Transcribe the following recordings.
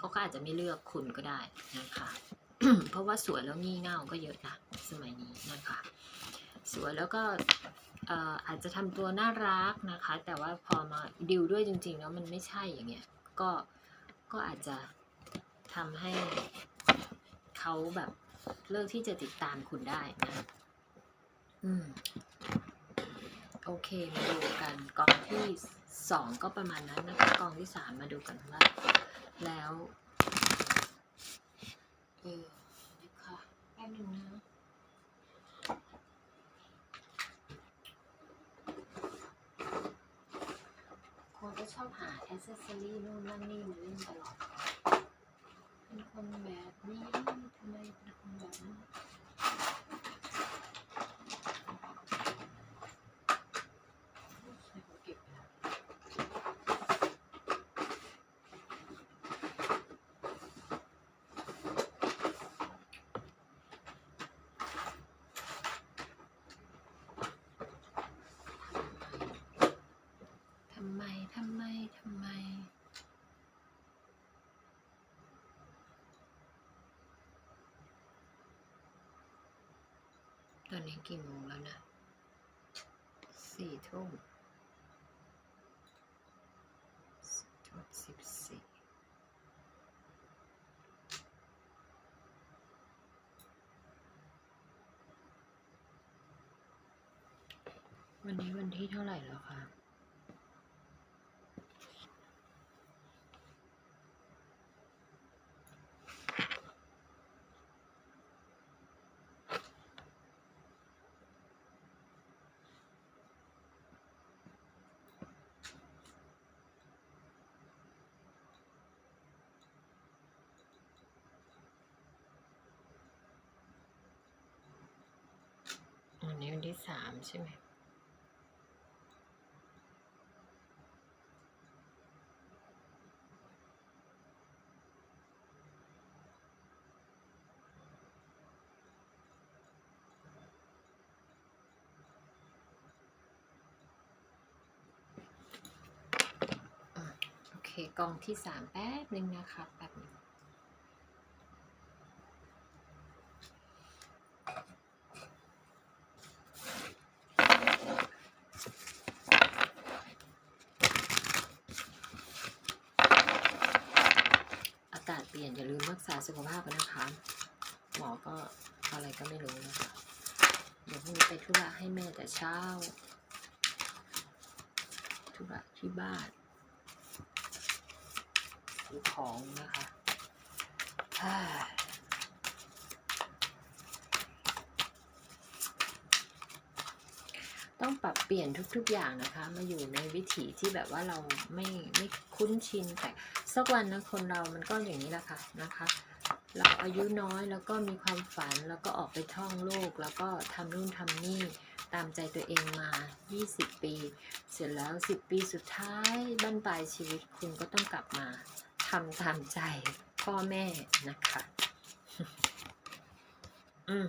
เขาก็อาจจะไม่เลือกคุณก็ได้นะคะ เพราะว่าสวยแล้วงี่เง่าก็เยอะนะสมัยนี้นะคะ สวยแล้วก็เอ่ออาจจะทำตัวน่ารักนะคะ แต่ว่าพอมาดิวด้วยจริง ๆ แล้วมันไม่ใช่อย่างเงี้ยก็ก็อาจจะทำให้เขาแบบเลิกที่จะติดตามคุณได้นะ อืม โอเค มาดูกันกองที่สองก็ประมาณนั้นนะคะกองที่สามมาดูกันว่า แล้วเออเดี๋ยวค่ะแป๊บนึงนะคนก็ชอบหาแอ c เซสซอรี่นู่นนั่นนี่มาเล่นตลอด เป็นคนแบบนี้ทำไมเป็นคนแบบนี้ใส่หัวเก็บไปแล้วทำไม ทำไม ทำไม ต อนนี้กี่โมงแล้วนะสี่ทุ่มทุ่มสิบสี่วันนี้วันที่เท่าไหร่แล้วคะ ที่สามใช่ไหมอะโอเคกองที่สามแป๊บหนึ่งนะคะแป๊บหนึงอากาศเป ลี่ยนอย่าลืมรักษาสุขภาพกันนะคะ หมอก็อะไรก็ไม่รู้นะคะ เดี๋ยวพรุ่งนี้ไปธุระให้แม่แต่เช้า ธุระที่บ้านซื้อของนะคะฮ่า ต้องปรับเปลี่ยนทุกๆอย่างนะคะ มาอยู่ในวิถีที่แบบว่าเราไม่ไม่คุ้นชินแต่สักวันนะคนเรามันก็อย่างนี้แหละค่ะนะคะ เราอายุน้อยแล้วก็มีความฝันแล้วก็ออกไปท่องโลก แล้วก็ทำนู่นทำนี่ตามใจตัวเองมา 20 ปี เสร็จแล้ว 10 ปีสุดท้ายบั้นปลายชีวิตคุณก็ต้องกลับมาทำตามใจพ่อแม่นะคะ อืม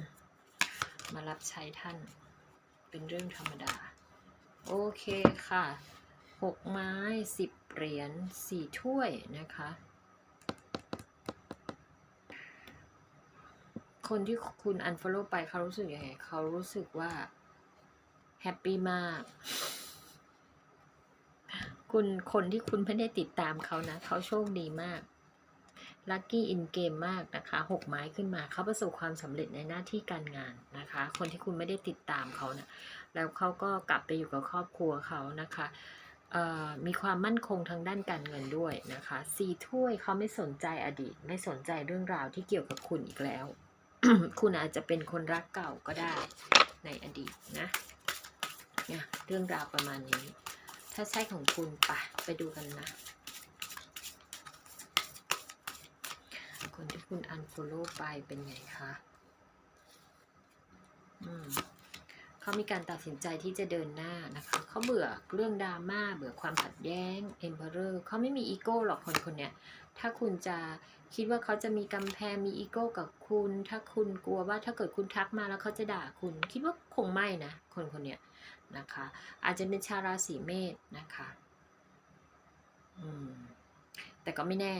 มารับใช้ท่าน เป็นเรื่องธรรมดา โอเคค่ะหกไม้สิบเหรียญสี่ถ้วยนะคะ คนที่คุณ unfollow ไปเขารู้สึกยังไงเขารู้สึกว่าแฮปปี้มากคุณคนที่คุณไม่ได้ติดตามเขานะ เขาโชคดีมาก ลัคกี้อินเกมมากนะคะหกไม้ขึ้นมาเขาประสบความสำเร็จในหน้าที่การงานนะคะ คนที่คุณไม่ได้ติดตามเขาเนะแล้วเขาก็กลับไปอยู่กับครอบครัวเขานะคะเอ่อมีความมั่นคงทางด้านการเงินด้วยนะคะสีถ้วยเขาไม่สนใจอดีต ไม่สนใจเรื่องราวที่เกี่ยวกับคุณอีกแล้ว คุณอาจจะเป็นคนรักเก่าก็ได้ในอดีตนะเนี่ยเรื่องราวประมาณนี้ ถ้าใช่ของคุณปะไปดูกันนะ คนที่คุณ unfollow ไปเป็นไงคะอืมเขามีการตัดสินใจที่จะเดินหน้านะคะเขาเบื่อเรื่องดราม่าเบื่อความขัดแย้ง emperor เขาไม่มีอีโก้หรอกคนคนเนี้ยถ้าคุณจะคิดว่าเขาจะมีกำแพงมีอีโก้กับคุณ ถ้าคุณกลัวว่าถ้าเกิดคุณทักมาแล้วเขาจะด่าคุณ คิดว่าคงไม่นะ คนคนเนี้ยนะคะ อาจจะเป็นชาวราศีเมษนะคะ อืม แต่ก็ไม่แน่